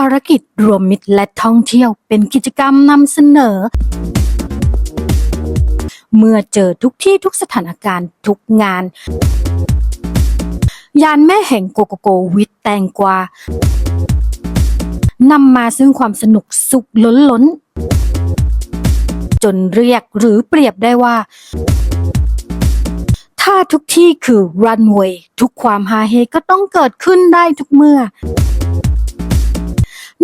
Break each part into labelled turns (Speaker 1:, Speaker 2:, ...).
Speaker 1: ารกิจรวมมิตรและท่องเที่ยวเป็นกิจกรรมนำเสนอ เมื่อเจอทุกที่ทุกสถานการณ์ทุกงาน ยานแม่แห่งโกโกโกวิทแตงกวานำมาซึ่งความสนุกสุขล้นล้น จนเรียกหรือเปรียบได้ว่า ถ้าทุกที่คือรันเวย์ทุกความฮาเฮก็ต้องเกิดขึ้นได้ทุกเมื่อ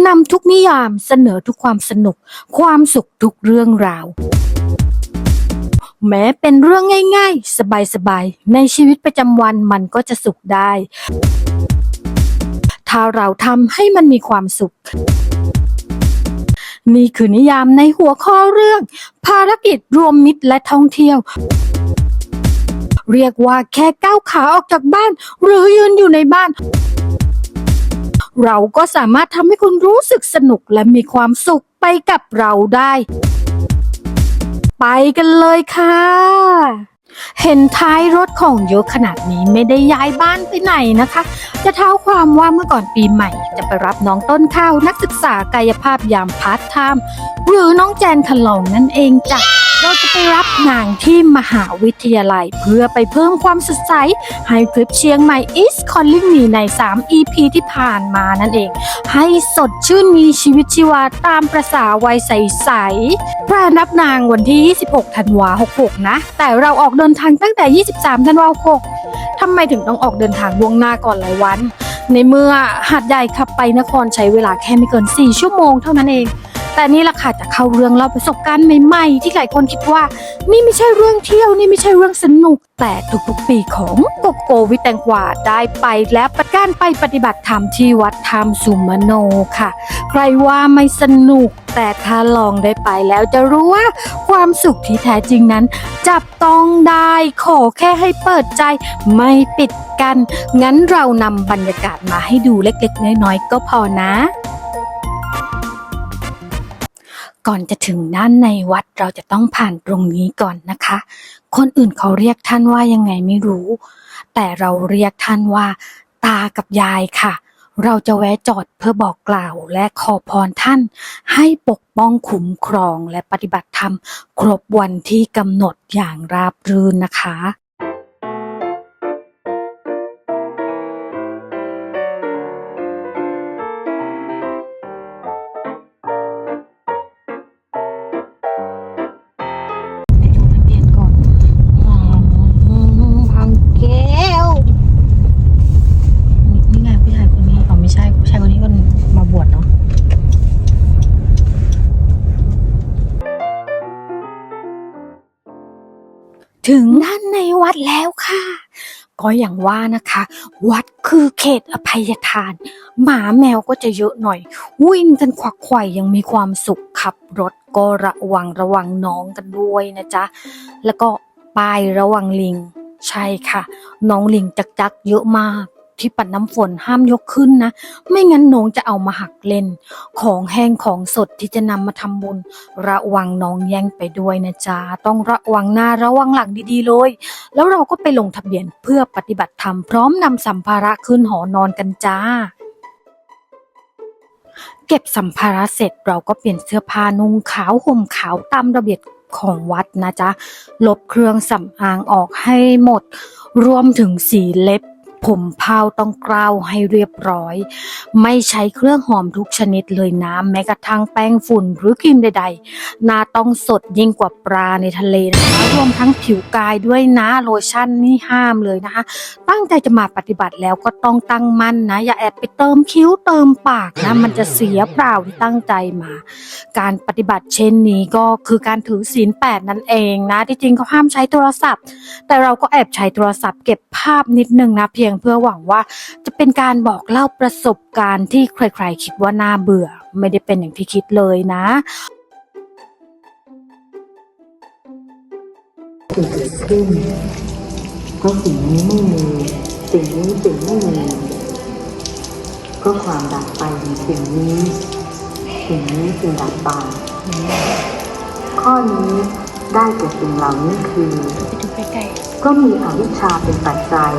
Speaker 1: นำทุกนิยามเสนอทุกความสนุก ความสุขทุกเรื่องราว แม้เป็นเรื่องง่ายๆ สบายๆ ในชีวิตประจำวันมันก็จะสุขได้ ถ้าเราทำให้มันมีความสุข นี่คือนิยามในหัวข้อเรื่อง ภารกิจรวมมิตรและท่องเที่ยวเรียกว่าแค่ก้าวขาออกจากบ้าน หรือยืนอยู่ในบ้าน เราก็สามารถทำให้คุณรู้สึกสนุกและมีความสุขไปกับเราได้ ไปกันเลยค่ะ เห็นท้ายรถของเยอะขนาดนี้ไม่ได้ย้ายบ้านไปไหนนะคะ จะเท้าความว่าเมื่อก่อนปีใหม่ จะไปรับน้องต้นข้าวนักศึกษากายภาพยามพาร์ทไทม์หรือน้องแจนขลองนั่นเองจ้ะ เราจะไปรับนางที่มหาวิทยาลัยเพื่อไปเพิ่มความสดใส ให้คลิปเชียงใหม่ is calling me ใน 3 EP ที่ผ่านมานั่นเอง ให้สดชื่นมีชีวิตชีวาตามประษาวัยใสๆพระนับนางวันที่ 26 ธันวา 66 นะ แต่เราออกเดินทางตั้งแต่ 23 ธันวา 66ทำไมถึงต้องออกเดินทางล่วงหน้าก่อนหลายวัน ในเมื่อหาดใหญ่ขับไปนครใช้เวลาแค่ไม่เกิน 4 ชั่วโมงเท่านั้นเอง แต่นี่แหละค่ะจะเข้าเรื่องเล่าประสบการณ์ใหม่ๆ ที่หลายคนคิดว่า นี่ไม่ใช่เรื่องเที่ยวนี่ไม่ใช่เรื่องสนุก แต่ทุกๆปีของโกโกวิแตงกวาได้ไปและประการไปปฏิบัติธรรมที่วัดธรรมสุมโนค่ะ ใครว่าไม่สนุกแต่ถ้าลองได้ไปแล้วจะรู้ว่าความสุขที่แท้จริงนั้น จับต้องได้ขอแค่ให้เปิดใจไม่ปิดกัน งั้นเรานำบรรยากาศมาให้ดูเล็กๆ น้อยๆ ก็พอนะ ก่อนจะถึงด้านในวัดเราจะต้องผ่านตรงนี้ก่อนนะคะ คนอื่นเขาเรียกท่านว่ายังไงไม่รู้ แต่เราเรียกท่านว่า ตากับยายค่ะ เราจะแวะจอดเพื่อบอกกล่าวและขอพรท่าน ให้ปกป้องคุ้มครองและปฏิบัติธรรม ครบวันที่กำหนดอย่างราบรื่นนะคะ ถึงด้านในวัดแล้วค่ะ ก็อย่างว่านะคะ วัดคือเขตอภัยทาน หมาแมวก็จะเยอะหน่อย วิ่งกันควักไขว่ยังมีความสุขขับรถก็ระวังระวังน้องกันด้วยนะจ๊ะ แล้วก็ป้ายระวังลิง ใช่ค่ะ น้องลิงจักจักเยอะมาก ที่ปัดน้ำฝนห้ามยกขึ้นนะ ไม่งั้นน้องจะเอามาหักเล่น ของแห้งของสดที่จะนำมาทำบุญ ระวังน้องแย่งไปด้วยนะจ๊ะต้องระวังหน้าระวังหลังดีๆเลย แล้วเราก็ไปลงทะเบียนเพื่อปฏิบัติธรรมพร้อมนำสัมภาระขึ้นหอนอนกันจ้าเก็บสัมภาระเสร็จเราก็เปลี่ยนเสื้อผ้านุ่งขาวห่มขาวตามระเบียบของวัดนะจ๊ะ ลบเครื่องสำอางออกให้หมด รวมถึงสีเล็บ ผมเผาต้องกล้าวให้เรียบร้อย ไม่ใช้เครื่องหอมทุกชนิดเลยนะ แม้กระทั่งแป้งฝุ่นหรือครีมใดๆหน้าต้องสดยิ่งกว่าปลาในทะเลนะคะรวมทั้งผิวกายด้วยนะโลชั่นนี่ห้ามเลยนะคะ ตั้งใจจะมาปฏิบัติแล้วก็ต้องตั้งมั่นนะ อย่าแอบไปเติมคิ้วเติมปากนะ มันจะเสียเปล่าที่ตั้งใจมา การปฏิบัติเช่นนี้ก็คือการถือศีลแปดนั่นเองนะที่จริงเขาห้ามใช้โทรศัพท์ แต่เราก็แอบใช้โทรศัพท์เก็บภาพนิดนึงนะเพียงเพื่อหวังว่าจะเป็นการบอกเล่าประสบการณ์ที่ใครๆคิดว่าน่าเบื่อ ไม่ได้เป็นอย่างที่คิดเลยนะ
Speaker 2: สิ่งเกิดขึ้นเพราะสิ่งนี้ไม่มีสิ่งนี้จึงไม่มีเพราะความดับไปของสิ่งนี้ สิ่งนี้จึงดับไปข้อนี้ได้แก่สิ่งเหล่านี้คือ
Speaker 1: ก็
Speaker 2: มีอวิชชาเป็นปัจจัย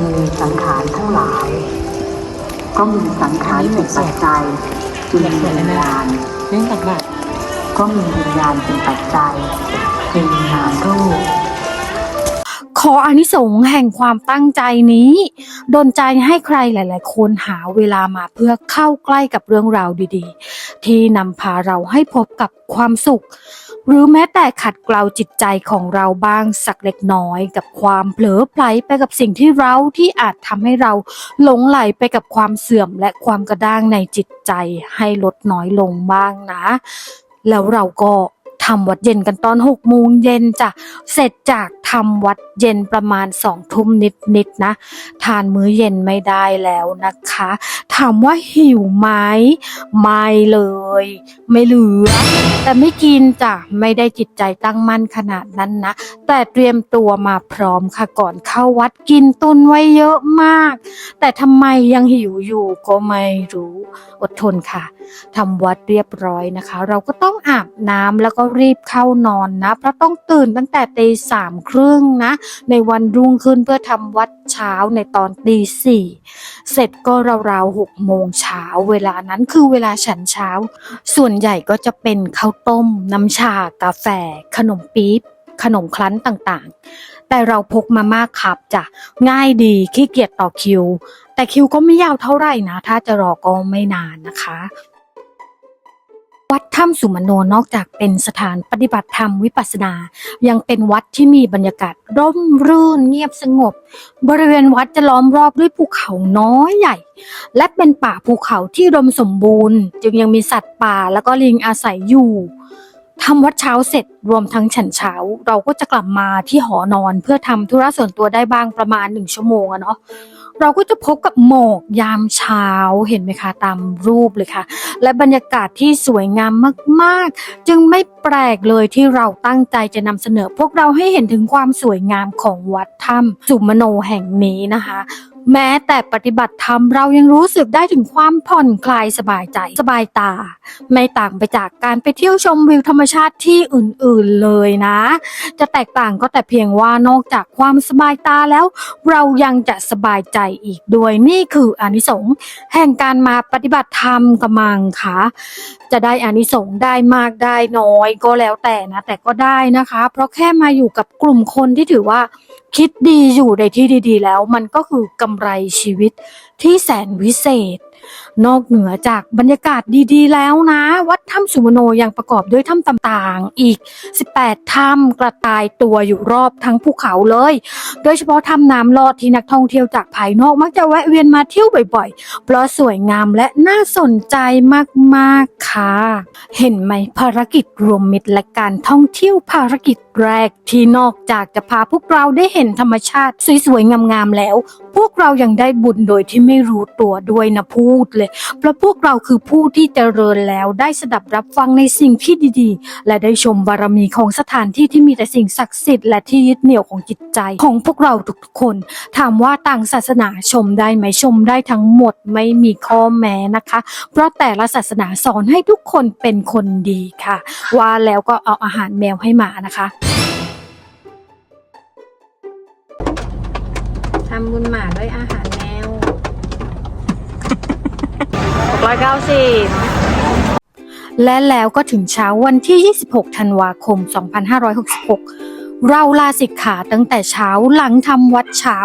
Speaker 2: จึงมีสังขารทั้งหลาย ก็มีสังขารเป็นปัจจัยจึงมีวิญญาณ
Speaker 3: เรื่องตักบาตร
Speaker 2: ก็มีวิญญาณเป็นปัจจัยจึงมีนามรูป
Speaker 1: ขออานิสงส์แห่งความตั้งใจนี้ดนใจให้ใครหลาย ๆ คนหาเวลามาเพื่อเข้าใกล้กับเรื่องราวดี ๆ ที่นำพาเราให้พบกับความสุข หรือแม้แต่ขัดเกลาจิตใจของเราบ้างสักเล็กน้อยกับความเผลอไผลไปกับสิ่งที่เราที่อาจทำให้เราหลงไหลไปกับความเสื่อมและความกระด้างในจิตใจให้ลดน้อยลงบ้างนะ แล้วเราก็ทำวัดเย็นกันตอนหกโมงเย็นจ้ะเสร็จจาก ทำวัดเย็นประมาณสองทุ่มนิดๆนะ ทานมื้อเย็นไม่ได้แล้วนะคะ ถามว่าหิวไหมไม่เลย ไม่เหลือ แต่ไม่กินจ้ะไม่ได้จิตใจตั้งมั่นขนาดนั้นนะ แต่เตรียมตัวมาพร้อมค่ะก่อนเข้าวัดกินตุนไว้เยอะมาก แต่ทำไมยังหิวอยู่ก็ไม่รู้ อดทนค่ะทำวัดเรียบร้อยนะคะ เราก็ต้องอาบน้ำแล้วก็รีบเข้านอนนะเพราะต้องตื่นตั้งแต่ตีสามครึ่งรึ่งนะ ในวันรุ่งขึ้นเพื่อทำวัดเช้าในตอนตีสี่เสร็จก็ราวๆหกโมงเช้า เวลานั้นคือเวลาฉันเช้า ส่วนใหญ่ก็จะเป็นข้าวต้ม น้ำชากาแฟ ขนมปี๊บขนมคลั้นต่างๆ แต่เราพกมามากครับจ้ะง่ายดีขี้เกียจต่อคิว แต่คิวก็ไม่ยาวเท่าไหร่นะ ถ้าจะรอก็ไม่นานนะคะ วัดถ้ำสุมโนนอกจากเป็นสถานปฏิบัติธรรมวิปัสสนา ยังเป็นวัดที่มีบรรยากาศร่มรื่นเงียบสงบ บริเวณวัดจะล้อมรอบด้วยภูเขาน้อยใหญ่ และเป็นป่าภูเขาที่อุดมสมบูรณ์ จึงยังมีสัตว์ป่าแล้วก็ลิงอาศัยอยู่ทำวัดเช้าเสร็จรวมทั้งฉันเช้า เราก็จะกลับมาที่หอนอนเพื่อทำธุระส่วนตัวได้บ้างประมาณหนึ่งชั่วโมงอะเนาะ เราก็จะพบกับหมอกยามเช้าเห็นไหมคะตามรูปเลยค่ะ และบรรยากาศที่สวยงามมากๆ จึงไม่แปลกเลยที่เราตั้งใจจะนำเสนอ พวกเราให้เห็นถึงความสวยงามของวัดถ้ำสุมโนแห่งนี้นะคะแม้แต่ปฏิบัติธรรมเรายังรู้สึกได้ถึงความผ่อนคลายสบายใจสบายตา ไม่ต่างไปจากการไปเที่ยวชมวิวธรรมชาติที่อื่นๆเลยนะ จะแตกต่างก็แต่เพียงว่านอกจากความสบายตาแล้ว เรายังจะสบายใจอีกด้วยนี่คืออานิสงส์แห่งการมาปฏิบัติธรรมกำมังค่ะจะได้อานิสงส์ได้มากได้น้อยก็แล้วแต่นะ แต่ก็ได้นะคะ เพราะแค่มาอยู่กับกลุ่มคนที่ถือว่า คิดดีอยู่ในที่ดีๆแล้ว มันก็คือกำไรชีวิตที่แสนวิเศษ นอกเหนือจากบรรยากาศดีๆ แล้วนะ วัดถ้ำสุมโนยังประกอบด้วยถ้ำต่างๆ อีก 18 ถ้ำกระจายตัวอยู่รอบทั้งภูเขาเลย โดยเฉพาะถ้ำน้ำลอดที่นักท่องเที่ยวจากภายนอกมักจะแวะเวียนมาเที่ยวบ่อยๆ เพราะสวยงามและน่าสนใจมากๆค่ะ เห็นไหมภารกิจรวมมิตรและการท่องเที่ยวภารกิจแรกที่นอกจากจะพาพวกเราได้เห็นธรรมชาติสวยๆงามๆแล้ว พวกเรายังได้บุญโดยที่ไม่รู้ตัวด้วยนะพูดเลย เพราะพวกเราคือผู้ที่เจริญแล้วได้สดับรับฟังในสิ่งที่ดีๆ และได้ชมบารมีของสถานที่ที่มีแต่สิ่งศักดิ์สิทธิ์และที่ยึดเหนี่ยวของจิตใจของพวกเราทุกๆคน ถามว่าต่างศาสนาชมได้ไหมชมได้ทั้งหมดไม่มีข้อแม้นะคะ เพราะแต่ละศาสนาสอนให้ทุกคนเป็นคนดีค่ะ ว่าแล้วก็เอาอาหารแมวให้หมานะคะ
Speaker 3: ทำบุญหมาด้วยอาหาร แมวร้อยเก้าสิบ
Speaker 1: และแล้วก็ถึงเช้าวันที่ 26 ธันวาคม 2566 เราลาสิกขาตั้งแต่เช้าหลังทำวัดเช้า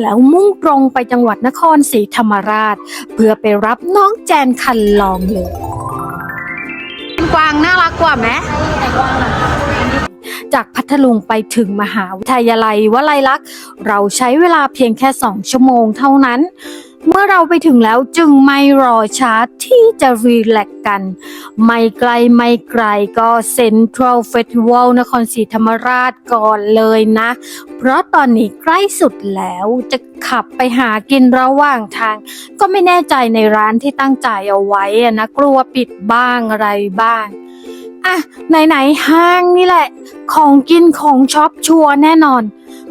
Speaker 1: แล้วมุ่งตรงไปจังหวัดนครศรีธรรมราช เพื่อไปรับน้องแจนคันลองเลย
Speaker 3: กวางน่ารักกว่าไหม
Speaker 1: จากพัทลุงไปถึงมหาวิทยาลัยวลัยลักษณ์ เราใช้เวลาเพียงแค่สองชั่วโมงเท่านั้น เมื่อเราไปถึงแล้วจึงไม่รอช้าที่จะรีแลกซ์กัน ไม่ไกลไม่ไกลก็เซ็นทรัลเฟสติวัลนครศรีธรรมราชก่อนเลยนะ เพราะตอนนี้ใกล้สุดแล้วจะขับไปหากินระหว่างทาง ก็ไม่แน่ใจในร้านที่ตั้งใจเอาไว้นะกลัวปิดบ้างอะไรบ้าง อะไหนๆห้างนี่แหละ ของกินของช็อปชัวร์แน่นอน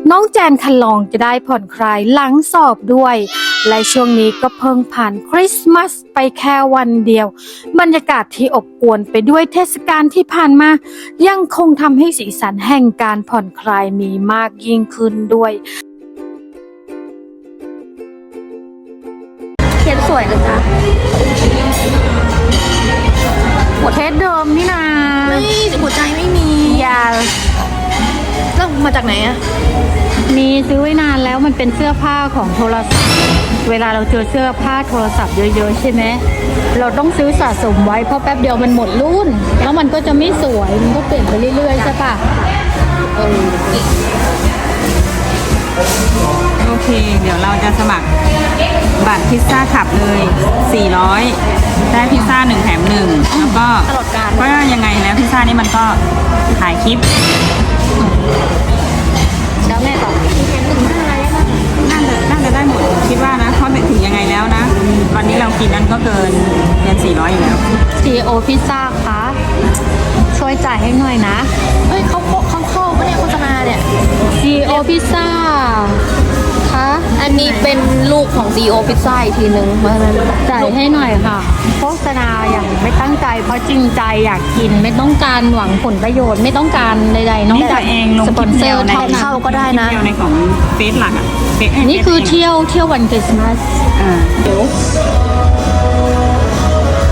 Speaker 1: น้องแจนคันลองจะได้ผ่อนคลายหลังสอบด้วย และช่วงนี้ก็เพิ่งผ่านคริสต์มาสไปแค่วันเดียว บรรยากาศที่อบอวลไปด้วยเทศกาลที่ผ่านมา ยังคงทำให้สีสันแห่งการผ่อนคลายมีมากยิ่งขึ้นด้วย
Speaker 3: เขียนสวยนะจ๊ะ
Speaker 1: หัวเทสเดิมนี่นา
Speaker 3: ไม่หัวใจไม่มี
Speaker 1: อย่า
Speaker 3: แล้วมาจากไหนอะ
Speaker 1: มีซื้อไว้นานแล้วมันเป็นเสื้อผ้าของโทรศัพท์ เวลาเราเจอเสื้อผ้าโทรศัพท์เยอะๆใช่ไหมเราต้องซื้อสะสมไว้เพราะแป๊บเดียวมันหมดรุ่น แล้วมันก็จะไม่สวยมันก็เปลี่ยนไปเรื่อยๆใช่ปะเออ
Speaker 4: โอเค เดี๋ยวเราจะสมัครบัตรพิซซ่าขับเลย 400 ได้พิซซ่าหนึ่งแถมหนึ่งแล้วก็
Speaker 3: ตลอดการ
Speaker 4: ก็ยังไงแล้วพิซซ่านี่มันก็ถ่ายคลิป
Speaker 1: แล้วแม่ต่อ
Speaker 4: น่าจะน่าจะได้หมดคิดว่านะเพราะถึงยังไงแล้วนะ วันนี้เรากินนั้นก็เกินเกิน400 อยู่แล้ว
Speaker 1: CEO พิซซ่าคะช่วยจ่ายให้หน่อยนะ
Speaker 3: เฮ้ยเขาเขา เข้าปะเนี่ยโฆษณาเนี่ย
Speaker 1: CEO พิซซ่าคะ
Speaker 3: อันนี้เป็นลูกของ CEO พิซซ่าอีกทีนึงเพราะฉะนั้น
Speaker 1: จ่ายให้หน่อยค่ะ โฆษณาอย่างไม่ตั้งใจ เพราะจริงใจอยากกินไม่ต้องการหวังผลประโยชน์ไม่ต้องการใดๆนอก
Speaker 4: นี่
Speaker 1: จา
Speaker 4: ตั
Speaker 1: ก
Speaker 4: วเองลง
Speaker 1: ส
Speaker 4: ค
Speaker 1: ป
Speaker 4: ลิ
Speaker 1: อน
Speaker 4: ป
Speaker 1: เซ
Speaker 4: เดี
Speaker 1: อ
Speaker 4: ยว
Speaker 1: ร์
Speaker 4: ใน
Speaker 1: เท่านั้น
Speaker 3: เข้าก็ได้นะ
Speaker 4: คลิปเดียวในของเฟซหลักอะเฟซ
Speaker 1: นี่คือเที่ยวเที่ยววันคริสต์มาส
Speaker 4: อ่า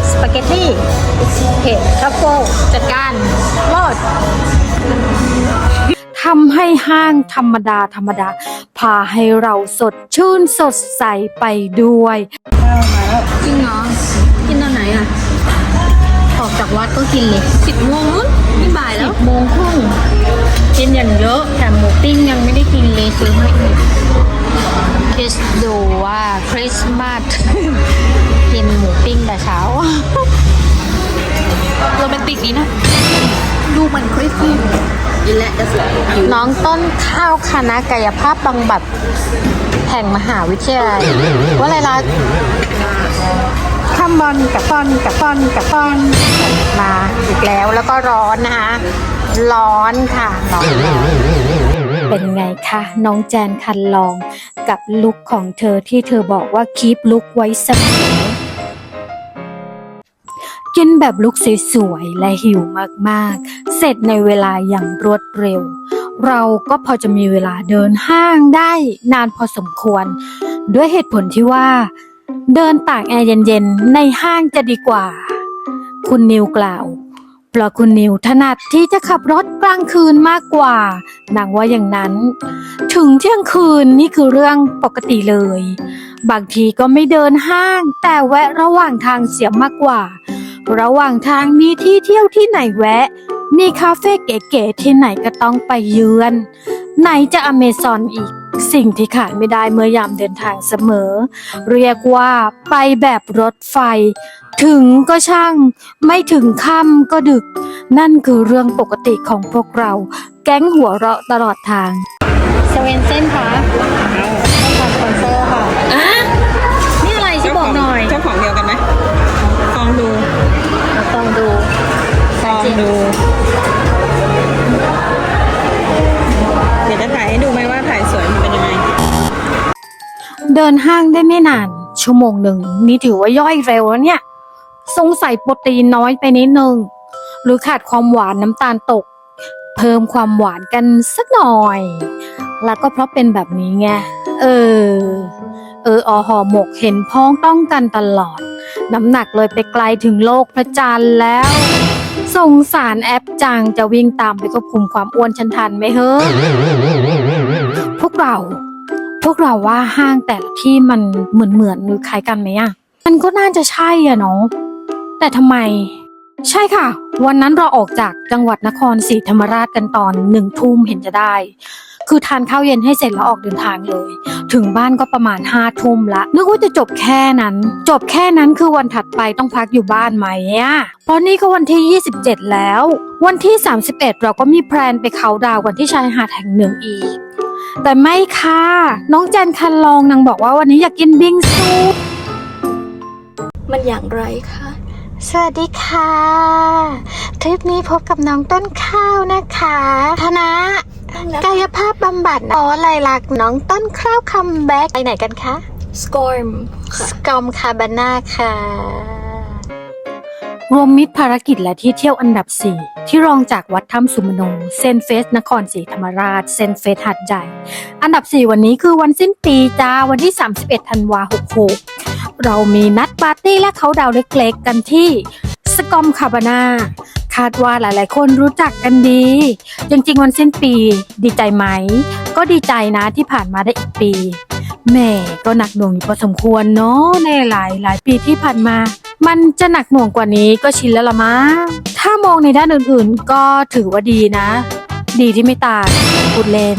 Speaker 1: สปาเกตตี้เผ็ดทัฟเฟิลจัดการรอด ทำให้ห้างธรรมดาธรรมดา พาให้เราสดชื่นสดใสไปด้วย
Speaker 3: จริงเหรอ กินตอนไหนอะ
Speaker 1: ออกจากวัดก็กินเลย
Speaker 3: สิบโมงนู้นนี่บ่ายแล้ว
Speaker 1: โมงครึ่งกินอย่างเยอะแต่หมูปิ้งยังไม่ได้กินเลยซื้อมาอีกคิดดูว่าคริสต์มาสกินหมูปิ้งแต่เช้า
Speaker 3: โรแมนติกดีนะ ดูมันค่อยขึ้นยินแหละจะสวยผิว
Speaker 1: น้องต้นข้าวคณะกายภาพบำบัดแห่งมหาวิทยาลัยว่าอะไรล่ะข้ามบอลกับฟอนกับฟอนกับฟอนมาอีกแล้วแล้วก็ร้อนนะคะ ร้อนค่ะร้อนเป็นไงคะน้องแจนคันลองกับลุคของเธอที่เธอบอกว่าคีปลุคไว้เสมอ กินแบบลุกสวยๆและหิวมากๆ เสร็จในเวลาอย่างรวดเร็ว เราก็พอจะมีเวลาเดินห้างได้นานพอสมควร ด้วยเหตุผลที่ว่า เดินตากแอร์เย็นๆ ในห้างจะดีกว่า คุณนิวกล่าวเพราะคุณนิวถนัดที่จะขับรถกลางคืนมากกว่านางว่าอย่างนั้น ถึงเที่ยงคืนนี่คือเรื่องปกติเลย บางทีก็ไม่เดินห้าง แต่แวะระหว่างทางเสียมากกว่า ระหว่างทางมีที่เที่ยวที่ไหนแวะ มีคาเฟ่เก๋ๆที่ไหนก็ต้องไปเยือน ไหนจะอเมซอนอีก สิ่งที่ขาดไม่ได้เมื่อยามเดินทางเสมอ เรียกว่าไปแบบรถไฟ ถึงก็ช่าง ไม่ถึงค่ำก็ดึก นั่นคือเรื่องปกติของพวกเรา แก๊งหัวเราะตลอดทางเซเว่นเส้นคะ
Speaker 4: ดูเดี๋ยวจะถ่ายให้ดูไหมว่าถ่ายสวยมันเป็นยังไง
Speaker 1: เดินห้างได้ไม่นาน ชั่วโมงหนึ่งนี่ถือว่าย่อยเร็วแล้วเนี่ย สงสัยโปรตีนน้อยไปนิดนึง หรือขาดความหวานน้ำตาลตก เพิ่มความหวานกันสักหน่อย แล้วก็เพราะเป็นแบบนี้ไง เออ เอออห่อหมกเห็นพ้องต้องกันตลอด น้ำหนักเลยไปไกลถึงโลกพระจันทร์แล้ว งสารแอปจังจะวิ่งตามไปควบคุมความอ้วนฉันทันไหมเฮ้ยพวกเรา พวกเราว่าห้างแต่ละที่มันเหมือนเหมือนหรือคล้ายกันไหมอะมันก็น่าจะใช่อะเนาะแต่ทำไม ใช่ค่ะ วันนั้นเราออกจากจังหวัดนครศรีธรรมราชกันตอนหนึ่งทุ่มเห็นจะได้ คือทานข้าวเย็นให้เสร็จแล้วออกเดินทางเลย ถึงบ้านก็ประมาณห้าทุ่มละนึกว่าจะจบแค่นั้น จบแค่นั้นคือวันถัดไปต้องพักอยู่บ้านไหมอะเพราะนี่ก็วันที่ 27 แล้ว วันที่ 31 เราก็มีแพลนไปเขาน์ดาวน์กันที่ชายหาดแห่งหนึ่งอีก แต่ไม่ค่ะ น้องแจนคันลองนางบอกว่าวันนี้อยากกินบิงซู
Speaker 3: มันอย่างไรคะ
Speaker 1: สวัสดีค่ะทริปนี้พบกับน้องต้นข้าวนะคะคณะ กายภาพบำบัดอ๋ออะไรลักน้องต้นข้าวคัมแบ็กไปไหนกันคะ
Speaker 3: สกอร์ม
Speaker 1: สกอมคาบาน่าค่ะ รวมมิตรภารกิจและที่เที่ยวอันดับ 4 ที่รองจากวัดถ้ำสุมโนเซนเฟส นครศรีธรรมราช เซนเฟสหัดใหญ่อันดับ 4 วันนี้คือวันสิ้นปีจ้า วันที่ 31ธันวาคม66 เรามีนัดปาร์ตี้และเขาน์ดาวน์เล็กๆ กันที่สกอมคาบานา คาดว่าหลาย ๆ คนรู้จักกันดี จริง ๆ วันสิ้นปี ดีใจไหม ก็ดีใจนะที่ผ่านมาได้อีกปีแม่ก็หนักหน่วงอยู่พอสมควรเนาะในหลายหลายปีที่ผ่านมา มันจะหนักหน่วงกว่านี้ก็ชินแล้วละมั้งถ้ามองในด้านอื่นๆ ก็ถือว่าดีนะ ดีที่ไม่ตายพูดเล่น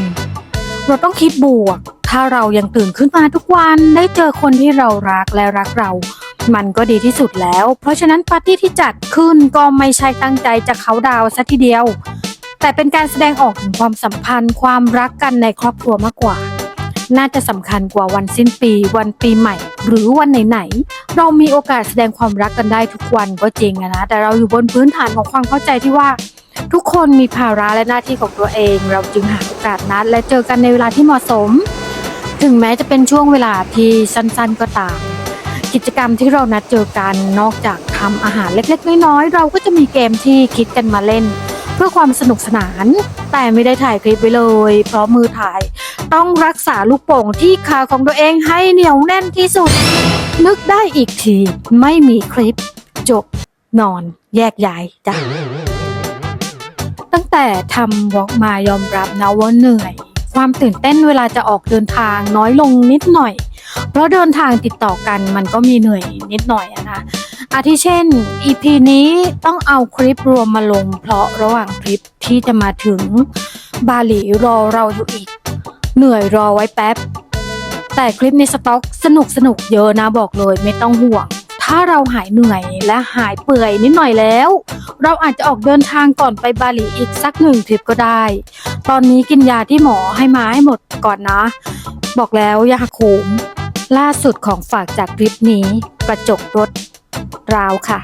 Speaker 1: เราต้องคิดบวก ถ้าเรายังตื่นขึ้นมาทุกวันได้เจอคนที่เรารักและรักเรา มันก็ดีที่สุดแล้ว เพราะฉะนั้นปาร์ตี้ที่จัดขึ้นก็ไม่ใช่ตั้งใจจะเขาดาวซะทีเดียว แต่เป็นการแสดงออกถึงความสัมพันธ์ ความรักกันในครอบครัวมากกว่า น่าจะสำคัญกว่าวันสิ้นปี วันปีใหม่ หรือวันไหนๆเรามีโอกาสแสดงความรักกันได้ทุกวันก็จริงอะนะ แต่เราอยู่บนพื้นฐานของความเข้าใจที่ว่า ทุกคนมีภาระและหน้าที่ของตัวเอง เราจึงหาโอกาสนัด และเจอกันในเวลาที่เหมาะสม ถึงแม้จะเป็นช่วงเวลาที่สั้น ๆ ก็ตาม กิจกรรมที่เรานัดเจอกันนอกจากทำอาหารเล็กๆ น้อยๆ เราก็จะมีเกมที่คิดกันมาเล่น เพื่อความสนุกสนาน แต่ไม่ได้ถ่ายคลิปไว้เลย เพราะมือถ่าย ต้องรักษาลูกโป่งที่ขาของตัวเองให้เหนียวแน่นที่สุด นึกได้อีกที ไม่มีคลิป จบ นอน แยกย้ายจ้ะตั้งแต่ทำวอล์กมายอมรับนะว่าเหนื่อย ความตื่นเต้นเวลาจะออกเดินทางน้อยลงนิดหน่อย เพราะเดินทางติดต่อกันมันก็มีเหนื่อยนิดหน่อยอะนะอาทิเช่น EP นี้ต้องเอาคลิปรวมมาลง เพราะระหว่างคลิปที่จะมาถึงบาหลีรอเราอยู่อีก เหนื่อยรอไว้แป๊บ แต่คลิปในสต็อกสนุกสนุกเยอะนะบอกเลยไม่ต้องห่วง ถ้าเราหายเหนื่อยและหายเปื่อยนิดหน่อยแล้ว เราอาจจะออกเดินทางก่อนไปบาหลีอีกสักหนึ่งทริปก็ได้ ตอนนี้กินยาที่หมอให้มาให้หมดก่อนนะ บอกแล้วยาขม ล่าสุดของฝากจากทริปนี้ กระจกรถราวค่ะ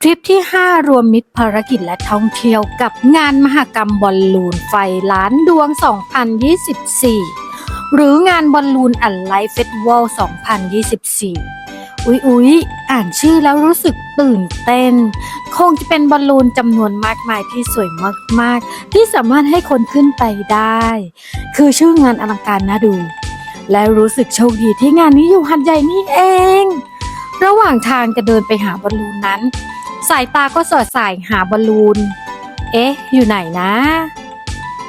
Speaker 1: ทริปที่ 5 รวมมิตรภารกิจและท่องเที่ยวกับงานมหกรรมบอลลูนไฟล้านดวง 2024 หรืองานบอลลูนอันไลฟ์เฟสติวัล2024อุ๊ยอุ๊ยอ่านชื่อแล้วรู้สึกตื่นเต้น คงจะเป็นบอลลูนจำนวนมากมายที่สวยมาก ๆ ที่สามารถให้คนขึ้นไปได้ คือชื่องานอลังการน่าดู และรู้สึกโชคดีที่งานนี้อยู่หัดใหญ่นี่เอง ระหว่างทางจะเดินไปหาบอลลูนนั้น สายตาก็สอดสายหาบอลลูน เอ๊ะ อยู่ไหนนะ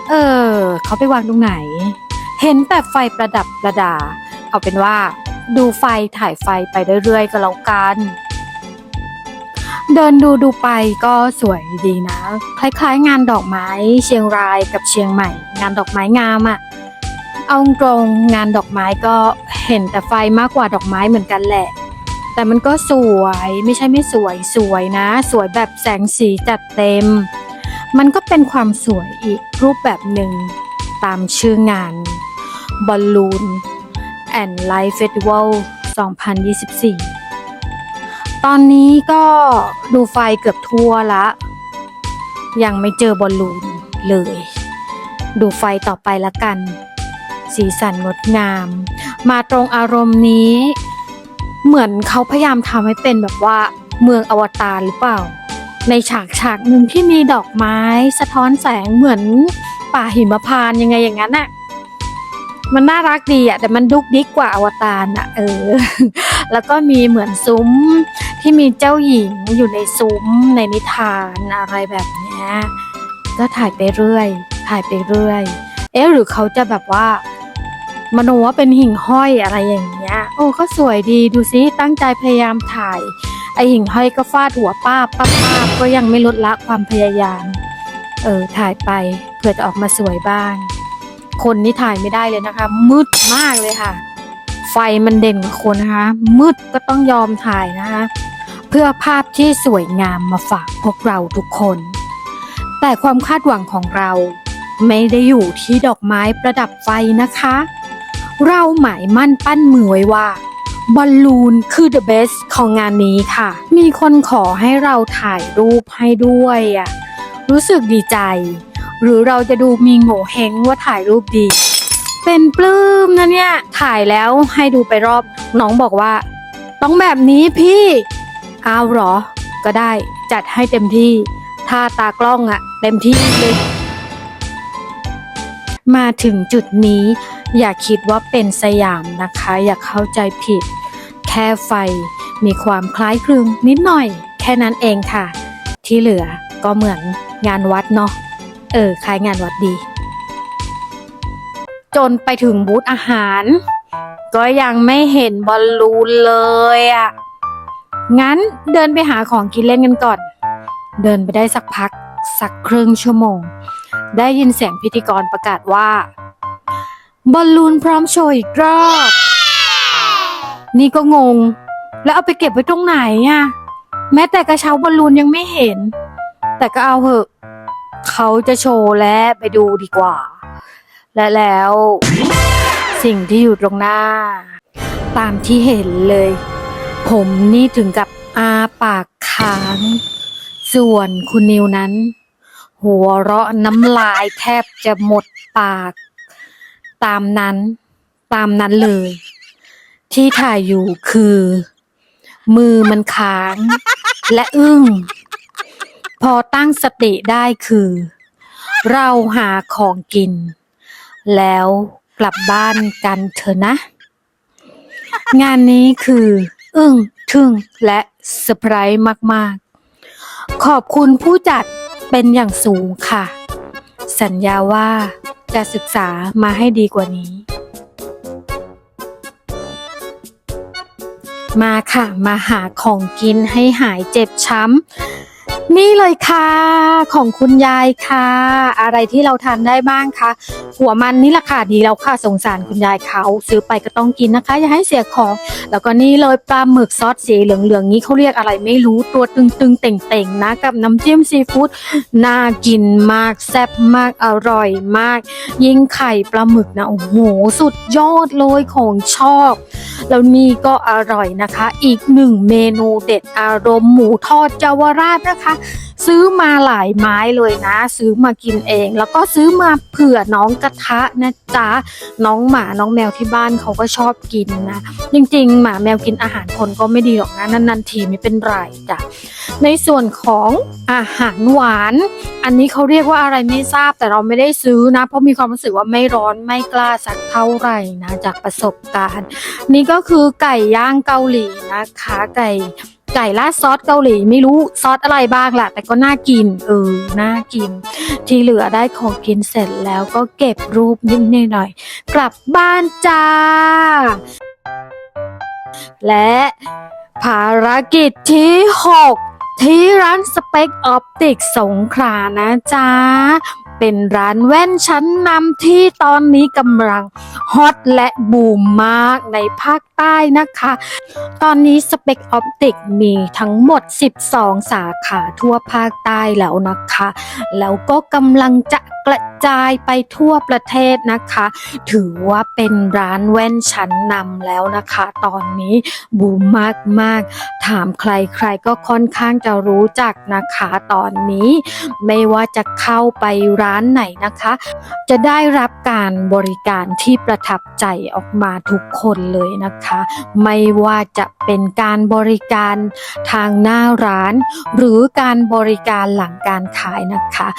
Speaker 1: เออ เขาไปวางตรงไหน เห็นแต่ไฟประดับประดา เอาเป็นว่า ดูไฟถ่ายไฟไปเรื่อยๆก็แล้วกัน เดินดูดูไปก็สวยดีนะ คล้ายๆ งานดอกไม้ เชียงรายกับเชียงใหม่ งานดอกไม้งามอะ่ะ เอาตรงงานดอกไม้ก็เห็นแต่ไฟมากกว่าดอกไม้เหมือนกันแหละ แต่มันก็สวยไม่ใช่ไม่สวยสวยนะ สวยแบบแสงสีจัดเต็ม มันก็เป็นความสวยอีกรูปแบบหนึ่งตามชื่องานบอลลูน and Life Festival 2024 ตอนนี้ก็ดูไฟเกือบทั่วละ ยังไม่เจอบอลลูนเลย ดูไฟต่อไปละกัน สีสันงดงาม มาตรงอารมณ์นี้ เหมือนเขาพยายามทำให้เป็นแบบว่าเมืองอวตารหรือเปล่า ในฉากฉากหนึ่งที่มีดอกไม้ สะท้อนแสงเหมือนป่าหิมพานต์ยังไงอย่างนั้นน่ะมันน่ารักดีอะแต่มันดุกดิกกว่าอวตารอะเออ แล้วก็มีเหมือนซุ้มที่มีเจ้าหญิงอยู่ในซุ้มในนิทานอะไรแบบเนี้ยก็ถ่ายไปเรื่อย ถ่ายไปเรื่อย เอ๊ะหรือเขาจะแบบว่า มโนว่าเป็นหิ่งห้อยอะไรอย่างเงี้ย โอ้ก็สวยดีดูซิตั้งใจพยายามถ่าย ไอหิ่งห้อยก็ฟาดหัวป้าบป้าบป้าก็ยังไม่ลดละความพยายาม เออถ่ายไปเพื่อจะออกมาสวยบ้าง คนนี่ถ่ายไม่ได้เลยนะคะ มืดมากเลยค่ะ ไฟมันเด่นกว่าคนนะคะ มืดก็ต้องยอมถ่ายนะคะ เพื่อภาพที่สวยงามมาฝากพวกเราทุกคน แต่ความคาดหวังของเราไม่ได้อยู่ที่ดอกไม้ประดับไฟนะคะ เราหมายมั่นปั้นมือไว้ว่าบอลลูนคือ the best ของงานนี้ค่ะ มีคนขอให้เราถ่ายรูปให้ด้วยอะรู้สึกดีใจ หรือเราจะดูมีโง่เฮงว่าถ่ายรูปดี เป็นปลื้มนะเนี่ย ถ่ายแล้วให้ดูไปรอบ น้องบอกว่า ต้องแบบนี้พี่เอาหรอ ก็ได้จัดให้เต็มที่ ถ้าตากล้องอะเต็มที่เลย มาถึงจุดนี้ อย่าคิดว่าเป็นสยามนะคะ อย่าเข้าใจผิด แค่ไฟมีความคล้ายคลึงนิดหน่อย แค่นั้นเองค่ะ ที่เหลือก็เหมือนงานวัดเนาะเออคล้ายงานวัดดี จนไปถึงบูธอาหาร ก็ยังไม่เห็นบอลลูนเลยอะ่ะงั้นเดินไปหาของกินเล่นกันก่อน เดินไปได้สักพักสักครึ่งชั่วโมง ได้ยินเสียงพิธีกรประกาศว่า บอลลูนพร้อมโชว์อีกรอบ นี่ก็งง แล้วเอาไปเก็บไว้ตรงไหนอะแม้แต่กระเช้าบอลลูนยังไม่เห็น แต่ก็เอาเหอะ เขาจะโชว์และไปดูดีกว่า และแล้ว สิ่งที่อยู่ตรงหน้า ตามที่เห็นเลย ผมนี่ถึงกับอาปากค้าง ส่วนคุณนิวนั้น หัวเราะน้ำลายแทบจะหมดปาก ตามนั้น ตามนั้นเลย ที่ถ่ายอยู่คือ มือมันค้าง และอึ้ง พอตั้งสติได้คือ เราหาของกิน แล้วกลับบ้านกันเถอะนะ งานนี้คือ อึ้ง ทึ่ง และเซอร์ไพรส์มาก ๆ ขอบคุณผู้จัดเป็นอย่างสูงค่ะ สัญญาว่าจะศึกษามาให้ดีกว่านี้ มาค่ะ มาหาของกินให้หายเจ็บช้ำ นี่เลยค่ะของคุณยายค่ะ อะไรที่เราทานได้บ้างคะหัวมันนี่ราคาดีแล้วค่ะสงสารคุณยายเขาซื้อไปก็ต้องกินนะคะ อย่าให้เสียของ แล้วก็นี่เลยปลาหมึกซอสสีเหลืองๆนี้เขาเรียกอะไรไม่รู้ตัวตึงๆเต่งๆนะกับน้ำจิ้มซีฟู้ดน่ากินมากแซ่บมากอร่อยมาก ยิ่งไข่ปลาหมึกนะโอ้โหสุดยอดเลยของชอบแล้วนี่ก็อร่อยนะคะ อีกหนึ่งเมนูเด็ดอารมณ์หมูทอดเยาวราชนะคะซื้อมาหลายไม้เลยนะ ซื้อมากินเอง แล้วก็ซื้อมาเผื่อน้องกระทะนะจ๊ะน้องหมาน้องแมวที่บ้านเขาก็ชอบกินนะ จริง ๆ หมาแมวกินอาหารคนก็ไม่ดีหรอกนะนานๆทีไม่เป็นไรจ้ะในส่วนของอาหารหวาน อันนี้เขาเรียกว่าอะไรไม่ทราบแต่เราไม่ได้ซื้อนะ เพราะมีความรู้สึกว่าไม่ร้อนไม่กล้าสักเท่าไหร่นะจากประสบการณ์ นี่ก็คือไก่ย่างเกาหลีนะคะไก่ ไก่ราดซอสเกาหลีไม่รู้ซอสอะไรบ้างแหละแต่ก็น่ากิน เออน่ากิน ที่เหลือได้ของกินเสร็จแล้วก็เก็บรูปนิดหน่อย กลับบ้านจ้า และภารกิจที่ 6 ที่ร้านสเปกออปติกสงขลานะจ๊ะ เป็นร้านแว่นชั้นนำที่ตอนนี้กำลังฮอตและบูมมากในภาคใต้นะคะ ตอนนี้สเปกออปติกมีทั้งหมด 12 สาขาทั่วภาคใต้แล้วนะคะ แล้วก็กำลังจะกระจายไปทั่วประเทศนะคะ ถือว่าเป็นร้านแว่นชั้นนำแล้วนะคะ ตอนนี้บูมมากมากๆถามใครใครก็ค่อนข้างจะรู้จักนะคะ ตอนนี้ไม่ว่าจะเข้าไปรร้านไหนนะคะ จะได้รับการบริการที่ประทับใจออกมาทุกคนเลยนะคะ ไม่ว่าจะเป็นการบริการทางหน้าร้าน หรือการบริการหลังการขายนะคะ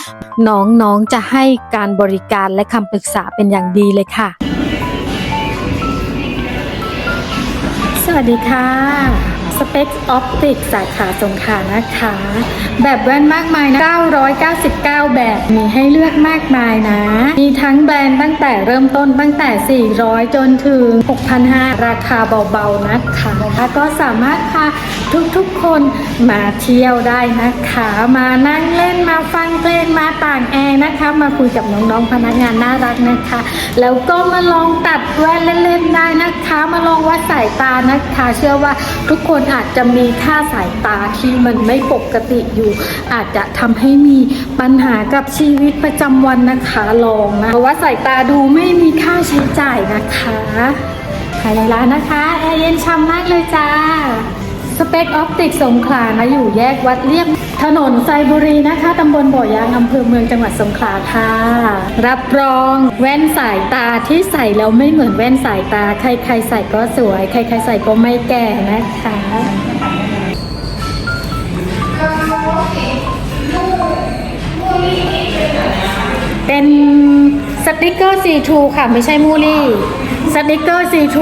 Speaker 1: น้องๆจะให้การบริการและคำปรึกษาเป็นอย่างดีเลยค่ะ สวัสดีค่ะ สเปคออปติกสาขาสงขลานะคะ แบบแว่นมากมายนะ 999 แบบมีให้เลือกมากมายนะ มีทั้งแบรนด์ตั้งแต่เริ่มต้นตั้งแต่ 400 จนถึง 6,500 ราคาเบาๆนะคะแล้วก็สามารถพาทุกๆคนมาเที่ยวได้นะคะ มานั่งเล่นมาฟังเพลงมาต่างแอร์นะคะ มาคุยกับน้องๆพนักงานน่ารักนะคะ แล้วก็มาลองตัดแว่นเล่นๆได้นะคะ มาลองวัดสายตานะคะ เชื่อว่าทุกคนอาจจะมีค่าสายตาที่มันไม่ปกติอยู่ อาจจะทำให้มีปัญหากับชีวิตประจำวันนะคะลองนะเพราะว่าสายตาดูไม่มีค่าใช้จ่ายนะคะภายในร้านนะคะแอร์เย็นช่ำมากเลยจ้า สเปกออปติกสงขลานะอยู่แยกวัดเรียบถนนไซบุรีนะคะตำบลบ่อยางอำเภอเมืองจังหวัดสงขลาค่ะ รับรองแว่นสายตาที่ใส่แล้วไม่เหมือนแว่นสายตา ใครๆใส่ก็สวย ใครๆใส่ก็ไม่แก่นะคะเป็นสติกเกอร์ C2 ค่ะ ไม่ใช่มูลี่ สติกเกอร์ C2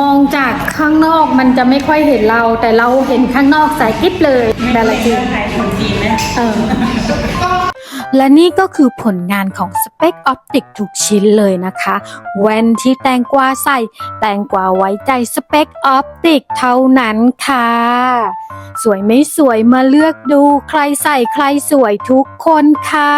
Speaker 1: มองจากข้างนอกมันจะไม่ค่อยเห็นเรา แต่เราเห็นข้างนอกใสกิ๊บเลยแต่ละที
Speaker 4: ใครคนจีนไหม
Speaker 1: เออและนี่ก็คือผลงานของสเปกออปติกทุกชิ้นเลยนะคะ แว่นที่แตงกวาใส่ แตงกวาไว้ใจสเปกออปติกเท่านั้นค่ะ สวยไม่สวยมาเลือกดู ใครใส่ใครสวยทุกคนค่ะ